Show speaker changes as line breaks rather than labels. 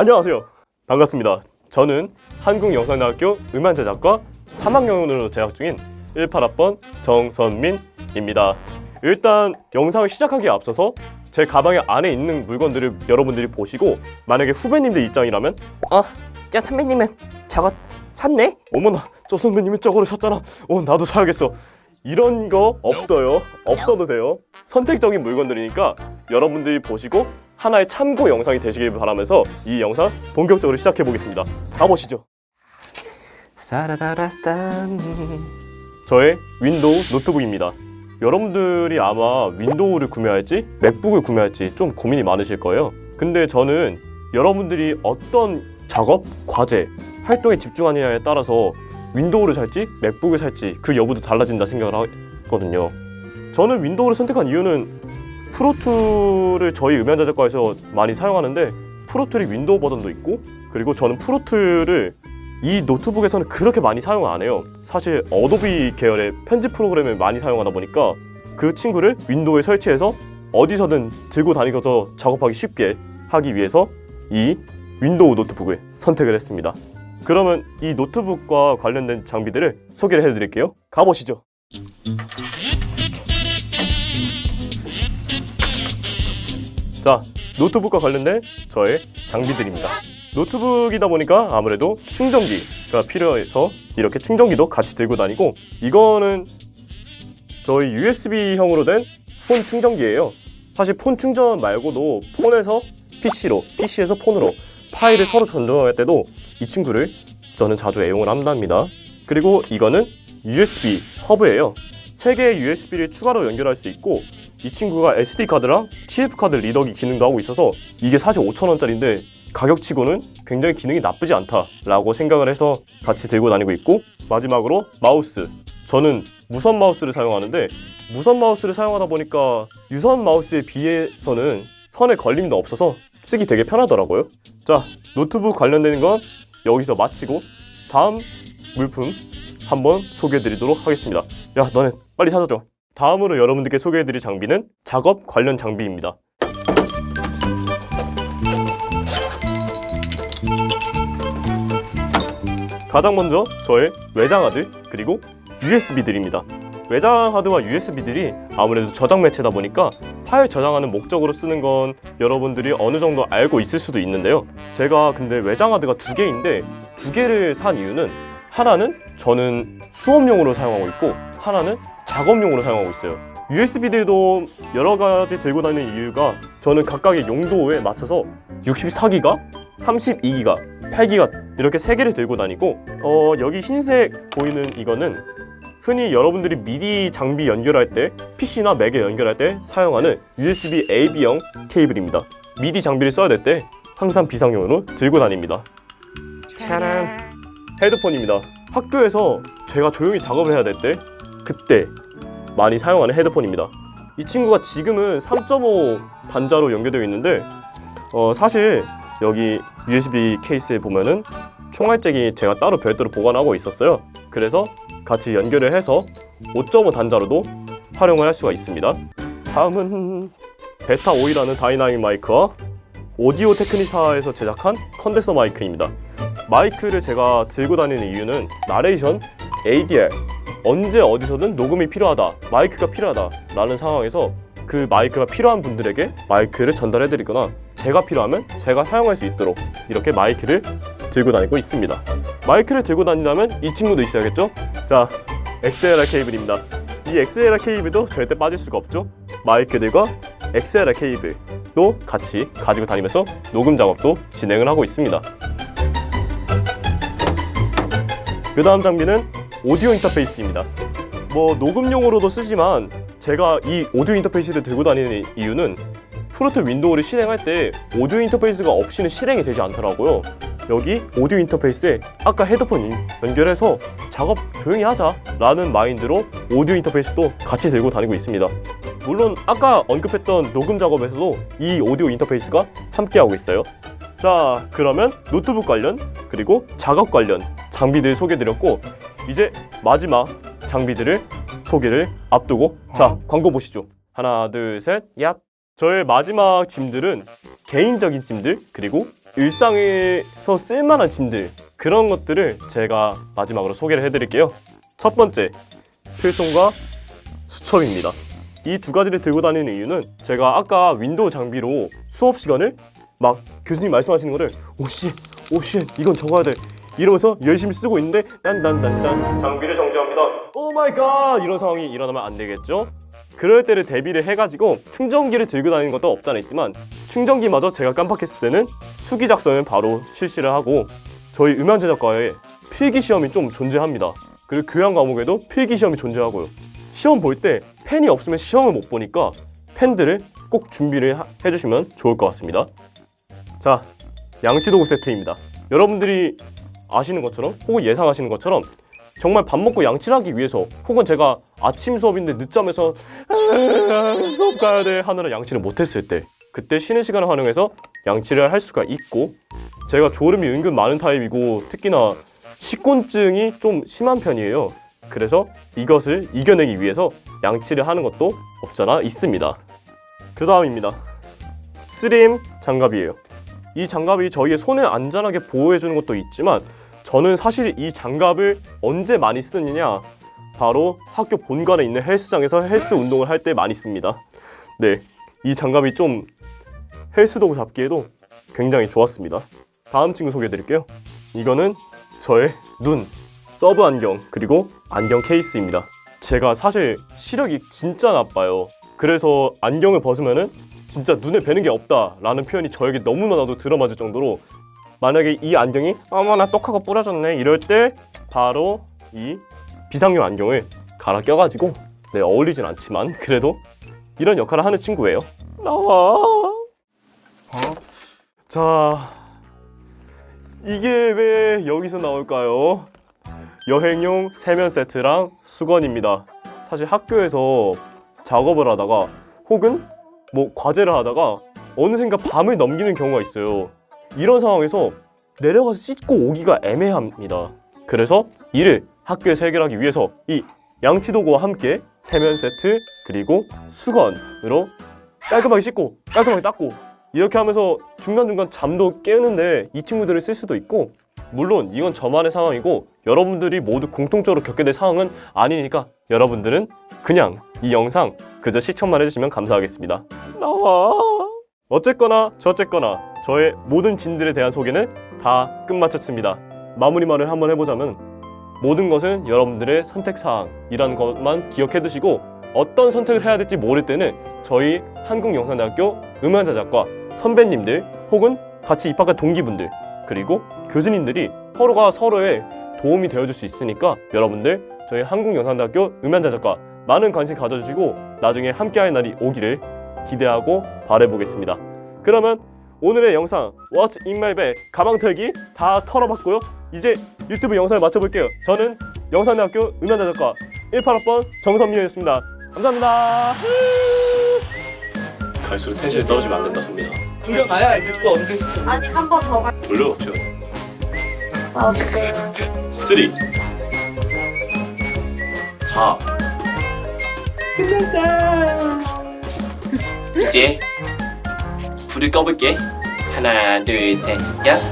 안녕하세요. 반갑습니다. 저는 한국영상대학교 음향제작과 3학년으로 재학 중인 18학번 정선민입니다. 일단 영상을 시작하기에 앞서서 제 가방에 안에 있는 물건들을 여러분들이 보시고 만약에 후배님들 입장이라면
어, 저 선배님은 저거 샀네?
어머나 저 선배님이 저거를 샀잖아. 어 나도 사야겠어. 이런 거 없어요. 없어도 돼요. 선택적인 물건들이니까 여러분들이 보시고 하나의 참고 영상이 되시길 바라면서 이 영상 본격적으로 시작해 보겠습니다. 가보시죠. 저의 윈도우 노트북입니다. 여러분들이 아마 윈도우를 구매할지 맥북을 구매할지 좀 고민이 많으실 거예요. 근데 저는 여러분들이 어떤 작업, 과제, 활동에 집중하느냐에 따라서 윈도우를 살지 맥북을 살지 그 여부도 달라진다 생각을 하거든요. 저는 윈도우를 선택한 이유는 프로툴을 저희 음향제작과에서 많이 사용하는데 프로툴이 윈도우 버전도 있고 그리고 저는 프로툴을 이 노트북에서는 그렇게 많이 사용 안 해요. 사실 어도비 계열의 편집 프로그램을 많이 사용하다 보니까 그 친구를 윈도우에 설치해서 어디서든 들고 다니면서 작업하기 쉽게 하기 위해서 이 윈도우 노트북을 선택을 했습니다. 그러면 이 노트북과 관련된 장비들을 소개를 해드릴게요. 가보시죠. 자, 노트북과 관련된 저의 장비들입니다. 노트북이다 보니까 아무래도 충전기가 필요해서 이렇게 충전기도 같이 들고 다니고 이거는 저희 USB형으로 된 폰 충전기예요. 사실 폰 충전 말고도 폰에서 PC로, PC에서 폰으로 파일을 서로 전송할 때도 이 친구를 저는 자주 애용을 한답니다. 그리고 이거는 USB 허브예요. 세 개의 USB를 추가로 연결할 수 있고 이 친구가 SD 카드랑 TF 카드 리더기 기능도 하고 있어서 이게 사실 5,000원짜리인데 가격치고는 굉장히 기능이 나쁘지 않다라고 생각을 해서 같이 들고 다니고 있고 마지막으로 마우스. 저는 무선 마우스를 사용하는데 무선 마우스를 사용하다 보니까 유선 마우스에 비해서는 선에 걸림도 없어서 쓰기 되게 편하더라고요. 자 노트북 관련되는 건 여기서 마치고 다음 물품 한번 소개해 드리도록 하겠습니다. 야 너네 빨리 찾아줘 다음으로 여러분들께 소개해 드릴 장비는 작업 관련 장비입니다 가장 먼저 저의 외장 하드 그리고 USB들입니다. 외장 하드와 USB들이 아무래도 저장 매체다 보니까 파일 저장하는 목적으로 쓰는 건 여러분들이 어느 정도 알고 있을 수도 있는데요. 제가 근데 외장 하드가 두 개인데 두 개를 산 이유는 하나는 저는 수업용으로 사용하고 있고 하나는 작업용으로 사용하고 있어요. USB들도 여러 가지 들고 다니는 이유가 저는 각각의 용도에 맞춰서 64기가, 32기가, 8기가 이렇게 세 개를 들고 다니고 어, 여기 흰색 보이는 이거는 흔히 여러분들이 미디 장비 연결할 때 PC나 맥에 연결할 때 사용하는 USB AB형 케이블입니다. 미디 장비를 써야 될 때 항상 비상용으로 들고 다닙니다.
차람
헤드폰입니다. 학교에서 제가 조용히 작업을 해야 될 때 그때 많이 사용하는 헤드폰입니다. 이 친구가 지금은 3.5 단자로 연결되어 있는데 어, 사실 여기 USB 케이스에 보면은 총알잭이 제가 따로 별도로 보관하고 있었어요. 그래서 같이 연결을 해서 5.5 단자로도 활용을 할 수가 있습니다. 다음은 베타 5이라는 다이나믹 마이크와 오디오 테크니사에서 제작한 컨덴서 마이크입니다. 마이크를 제가 들고 다니는 이유는 나레이션, ADR 언제 어디서든 녹음이 필요하다, 마이크가 필요하다 라는 상황에서 그 마이크가 필요한 분들에게 마이크를 전달해 드리거나 제가 필요하면 제가 사용할 수 있도록 이렇게 마이크를 들고 다니고 있습니다. 마이크를 들고 다니려면 이 친구도 있어야겠죠? 자, XLR 케이블입니다. 이 XLR 케이블도 절대 빠질 수가 없죠? 마이크들과 XLR 케이블도 같이 가지고 다니면서 녹음 작업도 진행을 하고 있습니다. 그 다음 장비는 오디오 인터페이스입니다. 뭐 녹음용으로도 쓰지만 제가 이 오디오 인터페이스를 들고 다니는 이유는 프로토 윈도우를 실행할 때 오디오 인터페이스가 없이는 실행이 되지 않더라고요. 여기 오디오 인터페이스에 아까 헤드폰 연결해서 작업 조용히 하자 라는 마인드로 오디오 인터페이스도 같이 들고 다니고 있습니다. 물론 아까 언급했던 녹음 작업에서도 이 오디오 인터페이스가 함께하고 있어요. 자, 그러면 노트북 관련 그리고 작업 관련 장비들 소개드렸고 이제 마지막 장비들을 소개를 앞두고 자, 광고 보시죠. 하나, 둘, 셋, 얍. 저의 마지막 짐들은 개인적인 짐들 그리고 일상에서 쓸만한 짐들 그런 것들을 제가 마지막으로 소개를 해드릴게요. 첫 번째 필통과 수첩입니다. 이 두 가지를 들고 다니는 이유는 제가 아까 윈도우 장비로 수업 시간을 막 교수님 말씀하시는 거를 오씨 오씨 이건 적어야 돼 이러면서 열심히 쓰고 있는데 딴딴딴딴 장비를 정지합니다. 오 마이 갓 이런 상황이 일어나면 안 되겠죠? 그럴 때를 대비를 해가지고 충전기를 들고 다니는 것도 없잖아 있지만 충전기마저 제가 깜빡했을 때는 수기 작성을 바로 실시를 하고 저희 음향 제작과에 필기 시험이 좀 존재합니다. 그리고 교양 과목에도 필기 시험이 존재하고요. 시험 볼 때 펜이 없으면 시험을 못 보니까 펜들을 꼭 준비를 하- 해주시면 좋을 것 같습니다. 자, 양치 도구 세트입니다. 여러분들이 아시는 것처럼 혹은 예상하시는 것처럼 정말 밥 먹고 양치를 하기 위해서 혹은 제가 아침 수업인데 늦잠에서 "아, 수업 가야 돼 하느라 양치를 못했을 때 그때 쉬는 시간을 활용해서 양치를 할 수가 있고 제가 졸음이 은근 많은 타입이고 특히나 식곤증이 좀 심한 편이에요. 그래서 이것을 이겨내기 위해서 양치를 하는 것도 없잖아 있습니다. 그 다음입니다. 스림 장갑이에요. 이 장갑이 저희의 손을 안전하게 보호해주는 것도 있지만 저는 사실 이 장갑을 언제 많이 쓰느냐 바로 학교 본관에 있는 헬스장에서 헬스 운동을 할 때 많이 씁니다. 네, 이 장갑이 좀 헬스도구 잡기에도 굉장히 좋았습니다. 다음 친구 소개해드릴게요. 이거는 저의 눈 서브 안경 그리고 안경 케이스입니다. 제가 사실 시력이 진짜 나빠요. 그래서 안경을 벗으면은 진짜 눈에 뵈는 게 없다라는 표현이 저에게 너무나도 들어맞을 정도로 만약에 이 안경이 어머나 똑하고 부러졌네 이럴 때 바로 이 비상용 안경을 갈아 껴가지고 네 어울리진 않지만 그래도 이런 역할을 하는 친구예요. 나와. 자 이게 왜 여기서 나올까요? 여행용 세면 세트랑 수건입니다. 사실 학교에서 작업을 하다가 혹은 뭐 과제를 하다가 어느샌가 밤을 넘기는 경우가 있어요. 이런 상황에서 내려가서 씻고 오기가 애매합니다. 그래서 이를 학교에서 해결하기 위해서 이 양치도구와 함께 세면 세트 그리고 수건으로 깔끔하게 씻고 깔끔하게 닦고 이렇게 하면서 중간중간 잠도 깨는데 이 친구들을 쓸 수도 있고 물론 이건 저만의 상황이고 여러분들이 모두 공통적으로 겪게 될 상황은 아니니까 여러분들은 그냥 이 영상 그저 시청만 해주시면 감사하겠습니다. 나와. 어쨌거나 저쨌거나 저의 모든 진들에 대한 소개는 다 끝마쳤습니다. 마무리 말을 한번 해보자면 모든 것은 여러분들의 선택사항이라는 것만 기억해 두시고 어떤 선택을 해야 될지 모를 때는 저희 한국영상대학교 음향제작과 선배님들 혹은 같이 입학한 동기분들 그리고 교수님들이 서로가 서로의 도움이 되어줄 수 있으니까 여러분들 저희 한국영상대학교 음향제작과 많은 관심 가져주시고 나중에 함께할 날이 오기를 기대하고 바라보겠습니다. 그러면 오늘의 영상 What's in my bag 가방 털기 다 털어봤고요. 이제 유튜브 영상을 마쳐볼게요. 저는 영상대학교 음향제작과 18학번 정선미였습니다. 감사합니다. 갈수록 텐션이 떨어지면 안 된다, 선민아.
이거 가야 이거 언제
아니 한 번 더 가.
돌려 없죠.
아, 어떡해.
3 4
이제 불을 꺼볼게. 하나, 둘, 셋, 야.